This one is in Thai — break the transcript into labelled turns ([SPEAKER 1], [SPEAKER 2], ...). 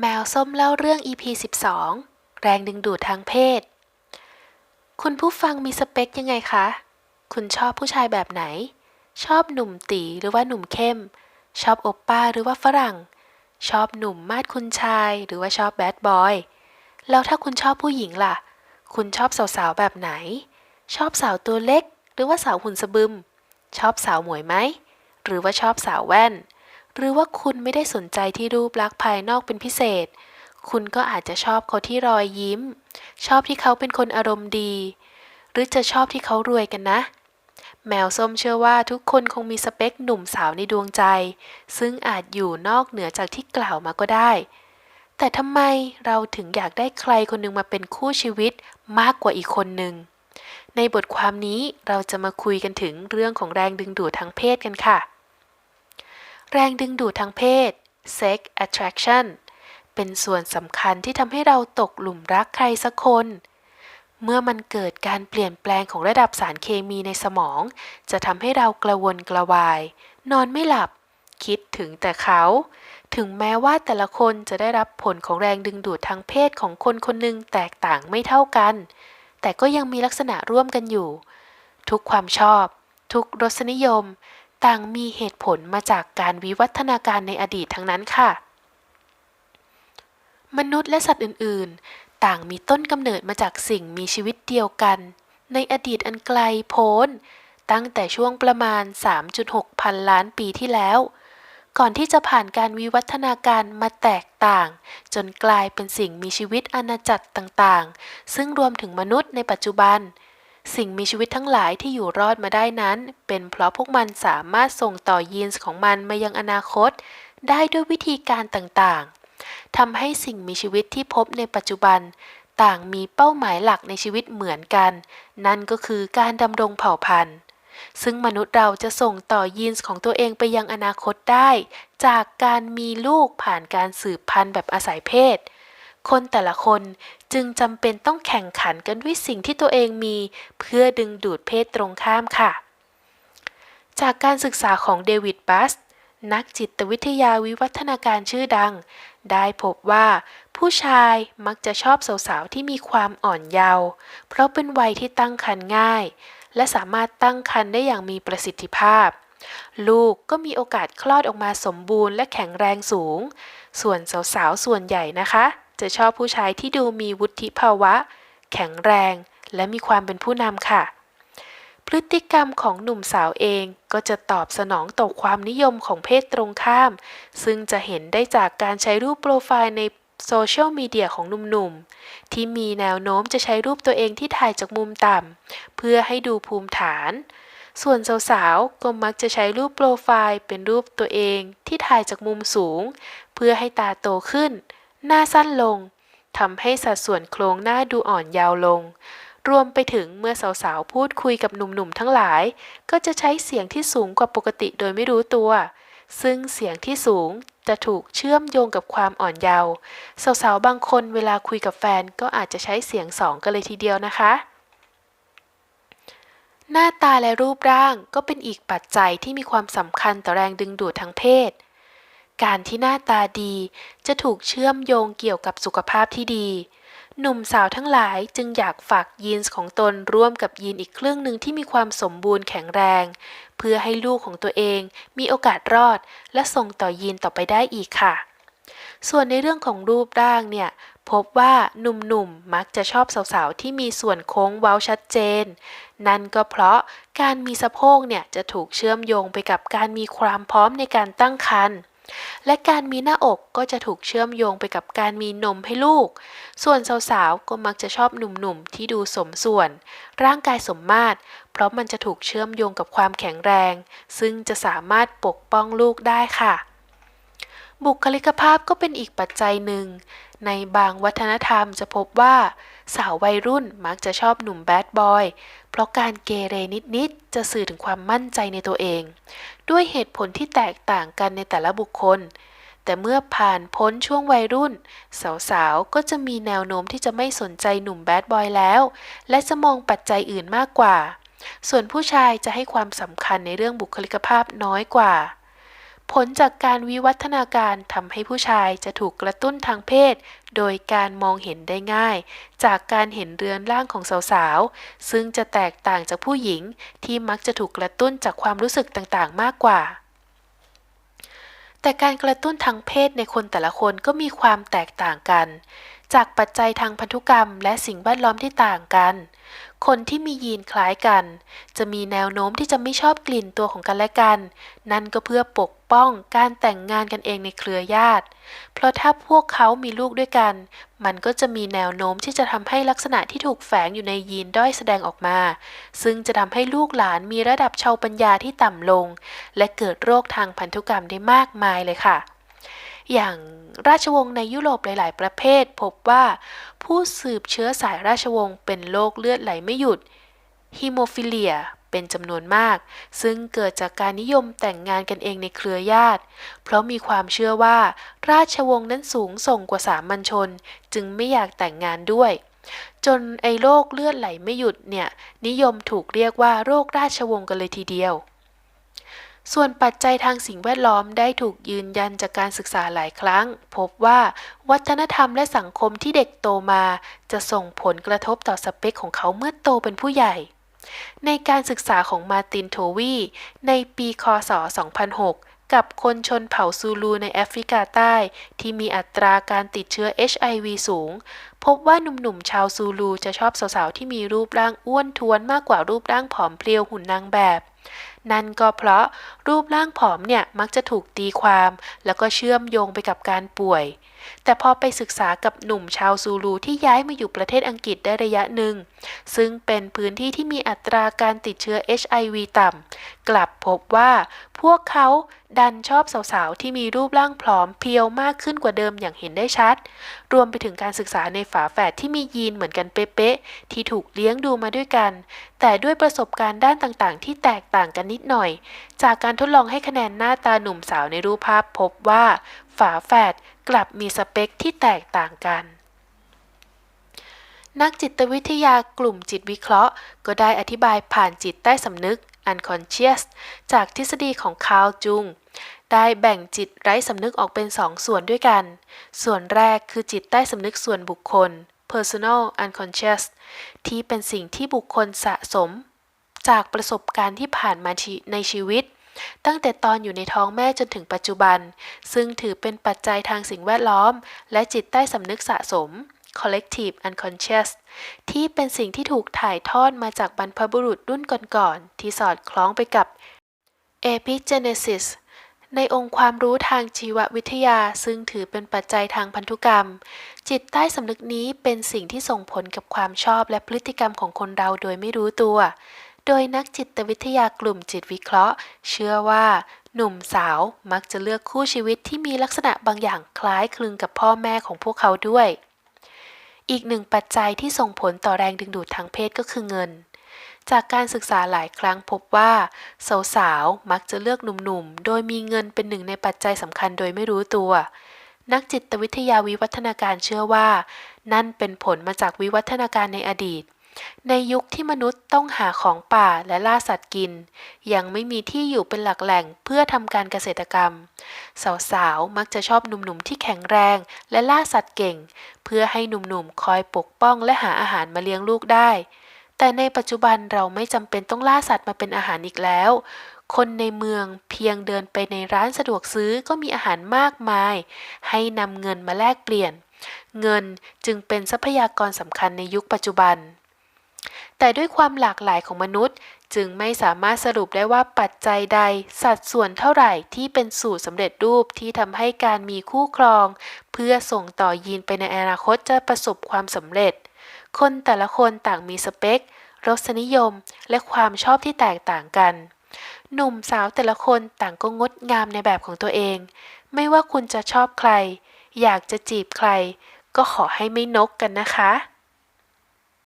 [SPEAKER 1] แมวส้มเล่าเรื่อง EP 12 แรงดึงดูดทางเพศ คุณผู้ฟังมีสเปคยังไงคะ คุณชอบผู้ชายแบบไหน ชอบหนุ่มตีหรือว่าหนุ่มเข้ม ชอบโอปป้าหรือว่าฝรั่ง ชอบหนุ่มมาดคุณชายหรือว่าชอบแบดบอย แล้วถ้าคุณชอบผู้หญิงล่ะ คุณชอบสาวๆแบบไหน ชอบสาวตัวเล็ก หรือว่าสาวหุ่นสะบึม ชอบสาวหมวยไหม หรือว่าชอบสาวแว่น หรือว่าคุณไม่ได้สนใจที่รูปลักษณ์ภายนอกเป็นพิเศษ คุณก็อาจจะชอบเขาที่รอยยิ้ม ชอบที่เขาเป็นคนอารมณ์ดี หรือจะชอบที่เขารวยกันนะ แมวส้มเชื่อว่าทุกคนคงมีสเปคหนุ่มสาวในดวงใจ ซึ่งอาจอยู่นอกเหนือจากที่กล่าวมาก็ได้ แต่ทำไมเราถึงอยากได้ใครคนหนึ่งมาเป็นคู่ชีวิตมากกว่าอีกคนหนึ่งในบทความนี้เราจะมาคุยกันถึงเรื่องของแรงดึงดูดทางเพศกันค่ะ แรงดึงดูดทางเพศ sex attraction เป็นส่วนสำคัญที่ทำให้เราตกหลุมรักใครสักคน เมื่อมันเกิดการเปลี่ยนแปลงของระดับสารเคมีในสมอง จะทำให้เรากระวนกระวาย นอนไม่หลับ คิดถึงแต่เขา ถึงแม้ว่าแต่ละคนจะได้รับผลของแรงดึงดูดทางเพศของคนคนหนึ่งแตกต่างไม่เท่ากัน แต่ก็ยังมีลักษณะร่วมกันอยู่ ทุกความชอบ ทุกรสนิยม ต่างมีเหตุผลมาจากการวิวัฒนาการในอดีตทั้งนั้นค่ะ มนุษย์และสัตว์อื่นๆ ต่างมีต้นกำเนิดมาจากสิ่งมีชีวิตเดียวกัน ในอดีตอันไกลโพ้น ตั้งแต่ช่วงประมาณ 3.6 พันล้านปีที่แล้ว ก่อนที่จะผ่านการวิวัฒนาการมาแตกต่าง จนกลายเป็นสิ่งมีชีวิตอาณาจักรต่างๆ ซึ่งรวมถึงมนุษย์ในปัจจุบัน สิ่งมีชีวิตทั้งหลายที่อยู่รอดมาได้นั้น เป็นเพราะพวกมันสามารถส่งต่อยีนส์ของมันมายังอนาคต ได้ด้วยวิธีการต่างๆทำให้สิ่งมีชีวิตที่พบในปัจจุบัน ต่างมีเป้าหมายหลักในชีวิตเหมือนกัน นั่นก็คือการดำรงเผ่าพันธุ์ ซึ่งมนุษย์เราจะส่งต่อยีนส์ของตัวเองไปยังอนาคตได้ จากการมีลูกผ่านการสืบพันธุ์แบบอาศัยเพศ คนแต่ละคนจึงจำเป็นต้องแข่งขันกันด้วยสิ่งที่ตัวเองมี เพื่อดึงดูดเพศตรงข้ามค่ะ จากการศึกษาของเดวิดบัส นักจิตวิทยาวิวัฒนาการชื่อดัง ได้พบว่าผู้ชายมักจะชอบสาวๆที่มีความอ่อนเยาว์เพราะเป็นวัยที่ตั้งครรภ์ง่าย และสามารถตั้งครรภ์ได้อย่างมีประสิทธิภาพ ลูกก็มีโอกาสคลอดออกมาสมบูรณ์และแข็งแรงสูง ส่วนสาวๆส่วนใหญ่นะคะ จะชอบผู้ชายที่ดูมีวุฒิภาวะ แข็งแรง และมีความเป็นผู้นำค่ะ พฤติกรรมของหนุ่มสาวเองก็จะตอบสนองต่อความนิยมของเพศตรงข้าม ซึ่งจะเห็นได้จากการใช้รูปโปรไฟล์ในโซเชียลมีเดียของหนุ่มๆ ที่มีแนวโน้มจะใช้รูปตัวเองที่ถ่ายจากมุมต่ำ เพื่อให้ดูภูมิฐาน ส่วนสาวๆ ก็มักจะใช้รูปโปรไฟล์เป็นรูปตัวเองที่ถ่ายจากมุมสูง เพื่อให้ตาโตขึ้น หน้าสั้นลงทำให้สัดส่วนโครงหน้าดูอ่อนยาวลง รวมไปถึงเมื่อสาวๆ พูดคุยกับหนุ่มๆ ทั้งหลาย ก็จะใช้เสียงที่สูงกว่าปกติโดยไม่รู้ตัว ซึ่งเสียงที่สูงจะถูกเชื่อมโยงกับความอ่อนเยาว์สาวๆ บางคนเวลาคุยกับแฟนก็อาจจะใช้เสียงสองกันเลยทีเดียวนะคะ หน้าตาและรูปร่างก็เป็นอีกปัจจัยที่มีความสำคัญต่อแรงดึงดูดทางเพศ การที่หน้าตาดีจะถูกเชื่อมโยงเกี่ยวกับสุขภาพที่ดี หนุ่มสาวทั้งหลายจึงอยากฝากยีนส์ของตนร่วมกับยีนอีกเครื่องหนึ่งที่มีความสมบูรณ์แข็งแรง เพื่อให้ลูกของตัวเองมีโอกาสรอด และส่งต่อยีนต่อไปได้อีกค่ะ ส่วนในเรื่องของรูปร่างเนี่ยพบว่าหนุ่มๆมักจะชอบสาวๆที่มีส่วนโค้งเว้าชัดเจน นั่นก็เพราะการมีสะโพกเนี่ยจะถูกเชื่อมโยงไปกับการมีความพร้อมในการตั้งครรภ์ และการมีหน้าอกก็จะถูกเชื่อมโยงไปกับการมีนมให้ลูก ส่วนสาวๆ ก็มักจะชอบหนุ่มๆ ที่ดูสมส่วน ร่างกายสมมาตร เพราะมันจะถูกเชื่อมโยงกับความแข็งแรง ซึ่งจะสามารถปกป้องลูกได้ค่ะ บุคลิกภาพก็เป็นอีกปัจจัยหนึ่ง ในบางวัฒนธรรมจะพบว่า สาววัยรุ่นมักจะชอบหนุ่มแบดบอย เพราะการเกเรนิดๆ จะสื่อถึงความมั่นใจในตัวเอง ด้วยเหตุผลที่แตกต่างกันในแต่ละบุคคล แต่เมื่อผ่านพ้นช่วงวัยรุ่น สาวๆ ก็จะมีแนวโน้มที่จะไม่สนใจหนุ่มแบดบอยแล้ว และจะมองปัจจัยอื่นมากกว่า ส่วนผู้ชายจะให้ความสำคัญในเรื่องบุคลิกภาพน้อยกว่า ผลจากการวิวัฒนาการทำให้ผู้ชายจะถูกกระตุ้นทางเพศ โดยการมองเห็นได้ง่าย จากการเห็นเรือนร่างของสาวๆ ซึ่งจะแตกต่างจากผู้หญิงที่มักจะถูกกระตุ้นจากความรู้สึกต่างๆ มากกว่า แต่การกระตุ้นทางเพศในคนแต่ละคนก็มีความแตกต่างกัน จากปัจจัยทางพันธุกรรม และสิ่งแวดล้อมที่ต่างกัน คนที่มียีนคล้ายกัน จะมีแนวโน้มที่จะไม่ชอบกลิ่นตัวของกันและกัน นั่นก็เพื่อปกป้องการแต่งงานกันเองในเครือญาติ เพราะถ้าพวกเขามีลูกด้วยกัน มันก็จะมีแนวโน้มที่จะทำให้ลักษณะที่ถูกแฝงอยู่ในยีนด้อยแสดงออกมา ซึ่งจะทำให้ลูกหลานมีระดับชาวปัญญาที่ต่ำลง และเกิดโรคทางพันธุกรรมได้มากมายเลยค่ะ อย่างราชวงศ์ในยุโรปหลาย ๆ ประเภท พบว่าผู้สืบเชื้อสายราชวงศ์เป็นโรคเลือดไหลไม่หยุดฮิโมฟิเลียเป็นจำนวนมาก ซึ่งเกิดจากการนิยมแต่งงานกันเองในเครือญาติ เพราะมีความเชื่อว่า ราชวงศ์นั้นสูงส่งกว่าสามัญชน จึงไม่อยากแต่งงานด้วย จนไอ้โรคเลือดไหลไม่หยุดเนี่ย นิยมถูกเรียกว่าโรคราชวงศ์กันเลยทีเดียว ส่วนปัจจัยทางสิ่งแวดล้อมได้ถูกยืนยันจากการศึกษาหลายครั้ง พบว่าวัฒนธรรมและสังคมที่เด็กโตมา จะส่งผลกระทบต่อสเปคของเขาเมื่อโตเป็นผู้ใหญ่ ในการศึกษาของมาร์ตินโทวีในปีคศ 2006 กับคนชนเผ่าซูลูในแอฟริกาใต้ ที่มีอัตราการติดเชื้อ HIV สูง พบว่าหนุ่มๆชาวซูลูจะชอบสาวๆที่มีรูปร่างอ้วนท้วนมากกว่ารูปร่างผอมเพรียวหุ่นนางแบบ นั่นก็เพราะรูปร่างผอมเนี่ยมักจะถูกตีความ แล้วก็เชื่อมโยงไปกับการป่วย แต่พอไปศึกษากับหนุ่มชาวซูลูที่ย้ายมาอยู่ประเทศอังกฤษได้ระยะหนึ่ง ซึ่งเป็นพื้นที่ที่มีอัตราการติดเชื้อ HIV ต่ำ กลับพบว่าพวกเขาดันชอบสาวๆ ที่มีรูปร่างผอมเพรียวมากขึ้นกว่าเดิมอย่างเห็นได้ชัด รวมไปถึงการศึกษาในฝาแฝดที่มียีนเหมือนกันเป๊ะๆ ที่ถูกเลี้ยงดูมาด้วยกัน แต่ด้วยประสบการณ์ด้านต่างๆ ที่แตกต่างกันนิดหน่อย จากการทดลองให้คะแนนหน้าตาหนุ่มสาวในรูปภาพพบว่า ฝาแฝดกลับมีสเปคที่แตกต่างกัน นักจิตวิทยากลุ่มจิตวิเคราะห์ ก็ได้อธิบายผ่านจิตใต้สำนึก unconscious จากทฤษฎีของคาร์ลจุง ได้แบ่งจิตไร้สำนึกออกเป็นสองส่วนด้วยกัน ส่วนแรกคือจิตใต้สำนึกส่วนบุคคล personal unconscious ที่เป็นสิ่งที่บุคคลสะสม จากประสบการณ์ที่ผ่านมาในชีวิต ตั้งแต่ตอนอยู่ในท้องแม่จนถึงปัจจุบัน ซึ่งถือเป็นปัจจัยทางสิ่งแวดล้อม และจิตใต้สำนึกสะสม collective unconscious ที่เป็นสิ่งที่ถูกถ่ายทอดมาจากบรรพบุรุษรุ่นก่อนๆที่สอดคล้องไปกับ epigenesis ในองค์ความรู้ทางชีววิทยาซึ่งถือเป็นปัจจัยทางพันธุกรรม จิตใต้สำนึกนี้เป็นสิ่งที่ส่งผลกับความชอบและพฤติกรรมของคนเราโดยไม่รู้ตัว โดยนักจิตวิทยากลุ่มจิตวิเคราะห์ เชื่อว่า หนุ่มสาวมักจะเลือกคู่ชีวิตที่มีลักษณะบางอย่างคล้ายคลึงกับพ่อแม่ของพวกเขาด้วย อีกหนึ่งปัจจัยที่ส่งผลต่อแรงดึงดูดทางเพศก็คือเงิน จากการศึกษาหลายครั้งพบว่า สาวๆมักจะเลือกหนุ่มๆ โดยมีเงินเป็นหนึ่งในปัจจัยสำคัญโดยไม่รู้ตัวนักจิตวิทยาวิวัฒนาการเชื่อว่า นั่นเป็นผลมาจากวิวัฒนาการในอดีต ในยุคที่มนุษย์ต้องหาของป่าและล่าสัตว์กิน ยังไม่มีที่อยู่เป็นหลักแหล่งเพื่อทำการเกษตรกรรม สาวๆ มักจะชอบหนุ่มๆที่แข็งแรงและล่าสัตว์เก่ง เพื่อให้หนุ่มๆ คอยปกป้องและหาอาหารมาเลี้ยงลูกได้ แต่ในปัจจุบันเราไม่จำเป็นต้องล่าสัตว์มาเป็นอาหารอีกแล้ว คนในเมืองเพียงเดินไปในร้านสะดวกซื้อก็มีอาหารมากมาย ให้นำเงินมาแลกเปลี่ยน เงินจึงเป็นทรัพยากรสำคัญในยุคปัจจุบัน แต่ด้วยความหลากหลายของมนุษย์ จึงไม่สามารถสรุปได้ว่าปัจจัยใด สัดส่วนเท่าไหร่ที่เป็นสูตรสำเร็จรูปที่ทำให้การมีคู่ครอง เพื่อส่งต่อยีนไปในอนาคตจะประสบความสำเร็จ คนแต่ละคนต่างมีสเปค รสนิยม และความชอบที่แตกต่างกัน หนุ่มสาวแต่ละคนต่างก็งดงามในแบบของตัวเอง ไม่ว่าคุณจะชอบใคร อยากจะจีบใคร ก็ขอให้ไม่นกกันนะคะ